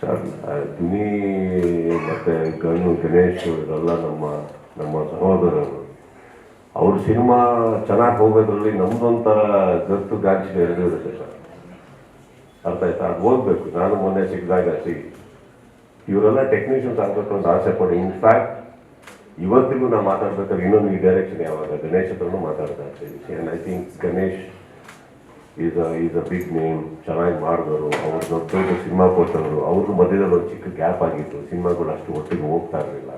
Sir ಧ್ವನಿ ಮತ್ತು ಗಣ್ಣು ಗಣೇಶ್ ಇವರೆಲ್ಲ ನಮ್ಮ ನಮ್ಮ ಸಹೋದರರು. ಅವ್ರ ಸಿನಿಮಾ ಚೆನ್ನಾಗಿ ಹೋಗೋದ್ರಲ್ಲಿ ನಮ್ದೊಂಥರ ಗತ್ತು ಗಾಂಚಿನ ಎರಡೂ ಇರುತ್ತೆ ಸರ್. ಅರ್ಥ ಆಯ್ತಾ? ಅದು ಹೋಗ್ಬೇಕು ನಾನು ಮೊನ್ನೆ ಸಿಕ್ಕಿದಾಗ ಸಿ, ಇವರೆಲ್ಲ ಟೆಕ್ನಿಷಿಯನ್ಸ್ ಆಗಬೇಕು ಅಂತ ಆಸೆ ಪಡಿ. ಇನ್ಫ್ಯಾಕ್ಟ್ ಇವತ್ತಿಗೂ ನಾನು ಮಾತಾಡ್ಬೇಕಾದ್ರೆ ಇನ್ನೊಂದು ಈ ಡೈರೆಕ್ಷನ್ ಯಾವಾಗ ಗಣೇಶ್ ಹತ್ರನೂ ಮಾತಾಡ್ತಾ ಇರ್ತೀವಿ I think Ganesh is is a big name ಚೆನ್ನಾಗಿ ಮಾಡಿದವರು, ಅವ್ರು ದೊಡ್ಡ ದೊಡ್ಡ ಸಿನಿಮಾ ಕೊಟ್ಟವರು ಅವ್ರ ಮಧ್ಯದಲ್ಲಿ ಒಂದು ಚಿಕ್ಕ ಗ್ಯಾಪ್ ಆಗಿತ್ತು ಸಿನಿಮಾಗಳು ಅಷ್ಟು ಒಟ್ಟಿಗೆ ಹೋಗ್ತಾ ಇರಲಿಲ್ಲ.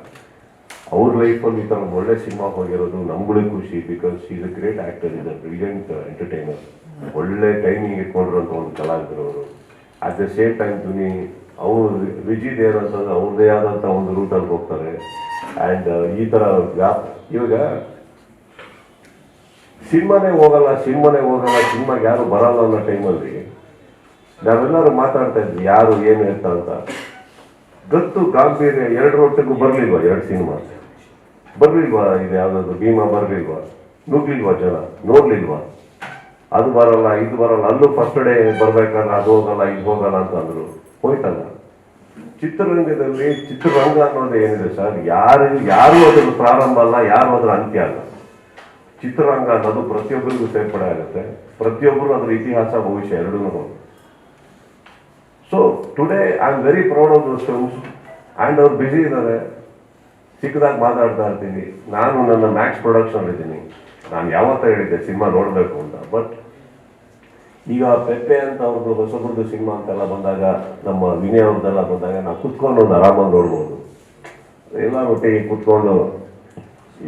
ಅವ್ರ ಲೈಫಲ್ಲಿ ಈ ಥರ ಒಳ್ಳೆ ಸಿನಿಮಾ ಹೋಗಿರೋದು ನಮ್ಗಳಿಗೆ ಖುಷಿ because is a great actor is a brilliant entertainer ಒಳ್ಳೆ ಟೈಮಿಂಗ್ ಇಟ್ಕೊಂಡಿರೋಂಥ ಒಂದು ಕಲಾವಿದರು ಅವರು. ಅಟ್ ದ ಸೇಮ್ ಟೈಮ್ ದುನಿ ಅವ್ರು ರಿಜಿದ್ ಏನಂತಂದ್ರೆ ಅವ್ರದ್ದೇ ಆದಂಥ ಒಂದು ರೂಟಲ್ಲಿ ಹೋಗ್ತಾರೆ. ಆ್ಯಂಡ್ ಈ ಥರ ಗ್ಯಾಪ್ ಇವಾಗ ಸಿನಿಮಾನೇ ಹೋಗಲ್ಲ ಸಿನಿಮಾನೇ ಹೋಗಲ್ಲ, ಸಿನಿಮಾಗೆ ಯಾರು ಬರಲ್ಲ ಅನ್ನೋ ಟೈಮಲ್ಲಿ ನಾವೆಲ್ಲರೂ ಮಾತಾಡ್ತಾ ಇದ್ವಿ, ಯಾರು ಏನು ಅಂತ ಅಂತ. ಗತ್ತು ಗಾಂಭೀರ್ಯ ಎರಡು ಒಟ್ಟಿಗೂ ಬರಲಿಲ್ವಾ ಎರಡು ಸಿನಿಮಾ? ಬರಲಿಲ್ವಾ? ಇದು ಯಾವುದಾದ್ರು ಭೀಮಾ ಬರಲಿಲ್ವಾ? ನುಗ್ಲಿಲ್ವಾ ಜನ? ನೋಡ್ಲಿಲ್ವಾ? ಅದು ಬರಲ್ಲ, ಇದು ಬರಲ್ಲ, ಅಲ್ಲೂ ಫಸ್ಟ್ ಡೇ ಬರ್ಬೇಕಾದ್ರೆ ಅದು ಹೋಗಲ್ಲ, ಇದು ಹೋಗಲ್ಲ ಅಂತ ಅಂದ್ರು. ಹೋಯ್ತಲ್ಲ? ಚಿತ್ರರಂಗದಲ್ಲಿ ಚಿತ್ರರಂಗ ಅನ್ನೋದು ಏನಿದೆ ಸರ್? ಯಾರು ಯಾರು ಅದ್ರ ಪ್ರಾರಂಭ ಅಲ್ಲ, ಯಾರು ಅದ್ರ ಅಂತ್ಯ ಅಲ್ಲ. ಚಿತ್ರರಂಗ ಅನ್ನೋದು ಪ್ರತಿಯೊಬ್ಬರಿಗೂ ಸೇರ್ಪಡೆ ಆಗುತ್ತೆ. ಪ್ರತಿಯೊಬ್ಬರು ಅದರ ಇತಿಹಾಸ, ಭವಿಷ್ಯ ಎರಡೂ so today I am very proud of those films and ಅವ್ರು ಬ್ಯುಸಿ ಇದ್ದಾರೆ. ಚಿಕ್ಕದಾಗಿ ಮಾತಾಡ್ತಾ ಇರ್ತೀನಿ. ನಾನು ನನ್ನ ಮ್ಯಾಕ್ಸ್ ಪ್ರೊಡಕ್ಷನ್ ಇದ್ದೀನಿ ನಾನು ಯಾವತ್ತ ಹೇಳಿದ್ದೆ ಸಿನಿಮಾ ನೋಡಬೇಕು ಅಂತ. ಬಟ್ ಈಗ ಪೆಪ್ಪೆ ಅಂತ ಅವ್ರದ್ದು ಹೊಸಬ್ರದ್ದು ಸಿನಿಮಾ ಅಂತೆಲ್ಲ ಬಂದಾಗ, ನಮ್ಮ ವಿನಯ ಅವ್ರದ್ದೆಲ್ಲ ಬಂದಾಗ ನಾವು ಕುತ್ಕೊಂಡು ಒಂದು ಆರಾಮಾಗಿ ನೋಡ್ಬೋದು. ಎಲ್ಲ ಒಟ್ಟಿಗೆ ಕುತ್ಕೊಂಡು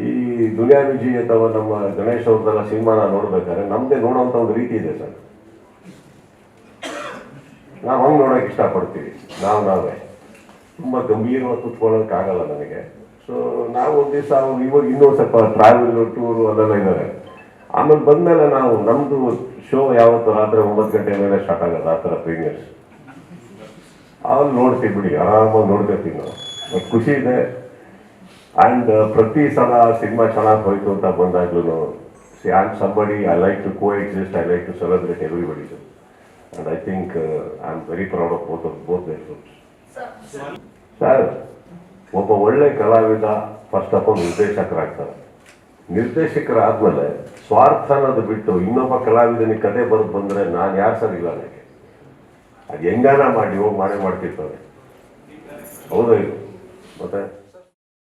ಈ ದುನಿಯಾ ವಿಜಿ ಅಥವಾ ನಮ್ಮ ಗಣೇಶ್ ಅವ್ರದ್ದೆಲ್ಲ ಸಿನಿಮಾನ ನೋಡ್ಬೇಕಾದ್ರೆ ನಮ್ಮದೇ ನೋಡುವಂತ ಒಂದು ರೀತಿ ಇದೆ ಸರ್. ನಾವು ಹಂಗೆ ನೋಡೋಕೆ ಇಷ್ಟಪಡ್ತೀವಿ, ನಾವು ನಾವೇ. ತುಂಬ ಗಂಭೀರವಾಗಿ ಕುತ್ಕೊಳ್ಳೋಕ್ಕಾಗಲ್ಲ ನನಗೆ. ಸೊ ನಾವು ಒಂದು ದಿವಸ ಅವ್ರು ಇವಾಗ ಇನ್ನೂ ಸ್ವಲ್ಪ ಟ್ರಾವೆಲ್ ಟೂರು ಅದೆಲ್ಲ ಇದ್ದಾರೆ ಆಮೇಲೆ ಬಂದಮೇಲೆ ನಾವು ನಮ್ಮದು ಶೋ ಯಾವತ್ತು ರಾತ್ರಿ ಒಂಬತ್ತು ಗಂಟೆ ಮೇಲೆ ಸ್ಟಾರ್ಟ್ ಆಗೋದು ಆ ಥರ ಪ್ರೀಮಿಯರ್ಸ್ ಅವ್ರು ನೋಡ್ತೀವಿ ಬಿಡಿ, ಆರಾಮಾಗಿ ನೋಡ್ಕೊತೀವಿ ನಾವು ಖುಷಿ ಇದೆ. ಆ್ಯಂಡ್ ಪ್ರತಿ ಸಲ ಸಿನಿಮಾ ಚೆನ್ನಾಗಿ ಹೋಯ್ತು ಅಂತ ಬಂದಾಗ್ಲೂ see am somebody I like to coexist I like to celebrate everybody and I think I am very proud of both of both sir ಒಬ್ಬ ಒಳ್ಳೆ ಕಲಾವಿದ ಫಸ್ಟ್ ಆಫ್ ಆಲ್ ನಿರ್ದೇಶಕರಾಗ್ತಾರೆ. ನಿರ್ದೇಶಕರಾದ್ಮೇಲೆ ಸ್ವಾರ್ಥ ಅನ್ನೋದು ಬಿಟ್ಟು ಇನ್ನೊಬ್ಬ ಕಲಾವಿದನಿಗೆ ಕತೆ ಬರೆದು ಬಂದರೆ ನಾನು ಯಾರು ಸರ್ ಇಲ್ಲ ನನಗೆ. ಅದು ಹೆಂಗಾನ ಮಾಡಿ, ಹೋಗಿ ಮಾಡೇ ಮಾಡ್ತಿರ್ತಾರೆ. ಹೌದಾ ಇದು? ಮತ್ತೆ?